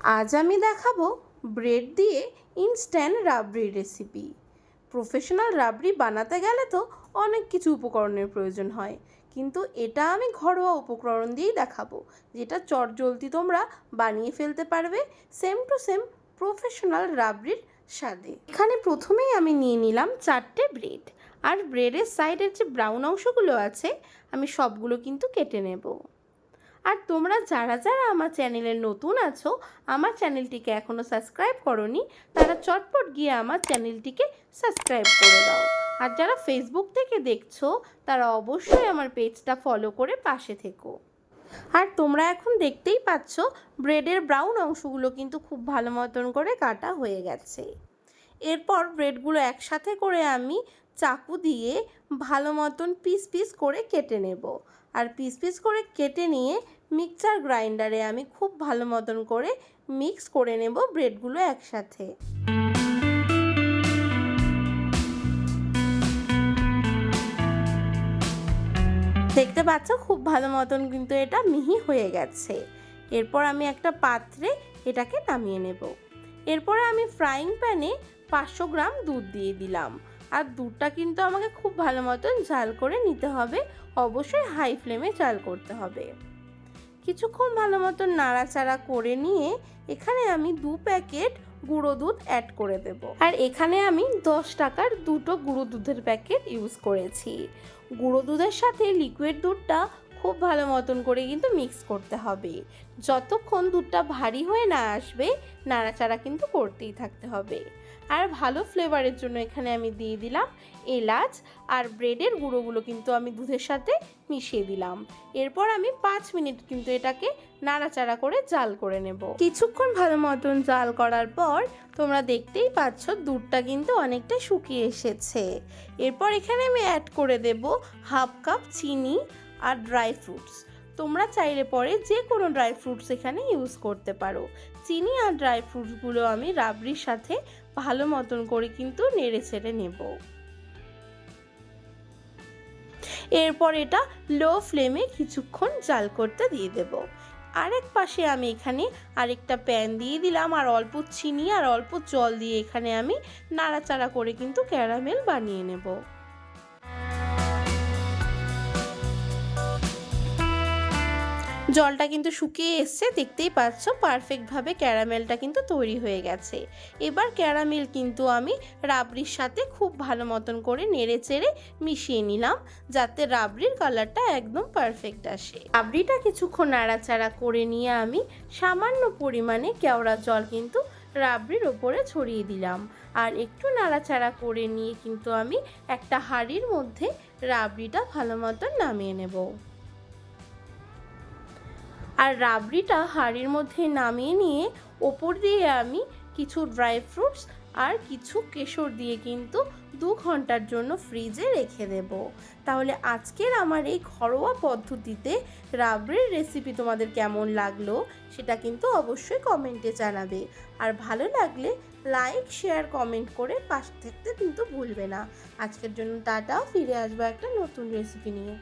আজ আমি দেখাবো ব্রেড দিয়ে instant rabri recipe professional rabri বানাতে গেলে তো অনেক কিছু উপকরণের প্রয়োজন হয়, কিন্তু এটা আমি ঘরোয়া উপকরণ দিয়েই দেখাবো, যেটা চটজলদি তোমরা বানিয়ে ফেলতে পারবে সেম টু সেম প্রফেশনাল রাবড়ির স্বাদে। এখানে প্রথমেই আমি নিয়ে নিলাম চারটে ব্রেড আর ব্রেডের সাইডের যে ব্রাউন অংশগুলো আছে, আমি সবগুলো কিন্তু কেটে নেব। আর তোমরা যারা যারা আমার চ্যানেলে নতুন আছো, আমার চ্যানেলটিকে এখনও সাবস্ক্রাইব করনি, তারা চটপট গিয়ে আমার চ্যানেলটিকে সাবস্ক্রাইব করে দাও। আর যারা ফেসবুক থেকে দেখছ, তারা অবশ্যই আমার পেজটা ফলো করে পাশে থেকো। আর তোমরা এখন দেখতেই পাচ্ছ ব্রেডের ব্রাউন অংশগুলো কিন্তু খুব ভালো মতন করে কাটা হয়ে গেছে। এরপর ব্রেডগুলো একসাথে করে আমি চাকু দিয়ে ভালো মতন পিস পিস করে কেটে নেব। আর পিস পিস করে কেটে নিয়ে মিক্সচার গ্রাইন্ডারে আমি খুব ভালো মতন করে মিক্স করে নেব ব্রেডগুলো একসাথে। দেখতে পাচ্ছ খুব ভালো মতন কিন্তু এটা মিহি হয়ে গেছে। এরপর আমি একটা পাত্রে এটাকে নামিয়ে নেব। এরপরে আমি ফ্রাইং প্যানে পাঁচশো গ্রাম দুধ দিয়ে দিলাম। আর দুধটা কিন্তু আমাকে খুব ভালো মতন জাল করে নিতে হবে। অবশ্যই হাই ফ্লেমে জাল করতে হবে। কিছুক্ষণ ভালো মতন নাড়াচাড়া করে নিয়ে এখানে আমি দু প্যাকেট গুঁড়ো দুধ অ্যাড করে দেব। আর এখানে আমি দশ টাকার দুটো গুঁড়ো দুধের প্যাকেট ইউজ করেছি। গুঁড়ো দুধের সাথে লিকুইড দুধটা খুব ভালো মতন করে কিন্তু মিক্স করতে হবে। যতক্ষণ দুধটা ভারী হয়ে না আসবে, নাড়াচাড়া কিন্তু করতেই থাকতে হবে। আর ভালো ফ্লেভারের জন্য এখানে আমি দিয়ে দিলাম এলাচ আর ব্রেডের গুঁড়োগুলো কিন্তু আমি দুধের সাথে মিশিয়ে দিলাম। এরপর আমি পাঁচ মিনিট কিন্তু এটাকে নাড়াচাড়া করে জাল করে নেব। কিছুক্ষণ ভালো মতন জাল করার পর তোমরা দেখতেই পাচ্ছ দুধটা কিন্তু অনেকটা শুকিয়ে এসেছে। এরপর এখানে আমি অ্যাড করে দেব হাফ কাপ চিনি আর ড্রাই ফ্রুটস তোমরা চাইলে পরে যে কোনো ড্রাই ফ্রুটস এখানে ইউজ করতে পারো। চিনি আর ড্রাই ফ্রুটসগুলো আমি রাবড়ির সাথে ভালো মতন করে কিন্তু নেড়ে ছেড়ে নেব। এরপর এটা লো ফ্লেমে কিছুক্ষণ জাল করতে দিয়ে দেব। আরেক পাশে আমি এখানে আরেকটা প্যান দিয়ে দিলাম আর অল্প চিনি আর অল্প জল দিয়ে এখানে আমি নাড়াচাড়া করে কিন্তু ক্যারামেল বানিয়ে নেব। জলটা কিন্তু শুকিয়ে এসছে, দেখতেই পাচ্ছ পারফেক্টভাবে ক্যারামেলটা কিন্তু তৈরি হয়ে গেছে। এবার ক্যারামেল কিন্তু আমি রাবড়ির সাথে খুব ভালো মতন করে নেড়ে চেড়ে মিশিয়ে নিলাম, যাতে রাবড়ির কালারটা একদম পারফেক্ট আসে। রাবড়িটা কিছুক্ষণ নাড়াচাড়া করে নিয়ে আমি সামান্য পরিমাণে কেওড়া জল কিন্তু রাবড়ির ওপরে ছড়িয়ে দিলাম। আর একটু নাড়াচাড়া করে নিয়ে কিন্তু আমি একটা হাঁড়ির মধ্যে রাবড়িটা ভালো মতন নামিয়ে নেব। আর রাবড়িটা হাঁড়ির মধ্যে নামিয়ে নিয়ে ওপর দিয়ে আমি কিছু ড্রাই ফ্রুটস আর কিছু কেশর দিয়ে কিন্তু দু ঘণ্টার জন্য ফ্রিজে রেখে দেব। তাহলে আজকের আমার এই ঘরোয়া পদ্ধতিতে রাবড়ির রেসিপি তোমাদের কেমন লাগল সেটা কিন্তু অবশ্যই কমেন্টে জানাবে। আর ভালো লাগলে লাইক শেয়ার কমেন্ট করে পাশে থাকতে কিন্তু ভুলবে না। আজকের জন্য টাটাও ফিরে আসব একটা নতুন রেসিপি নিয়ে।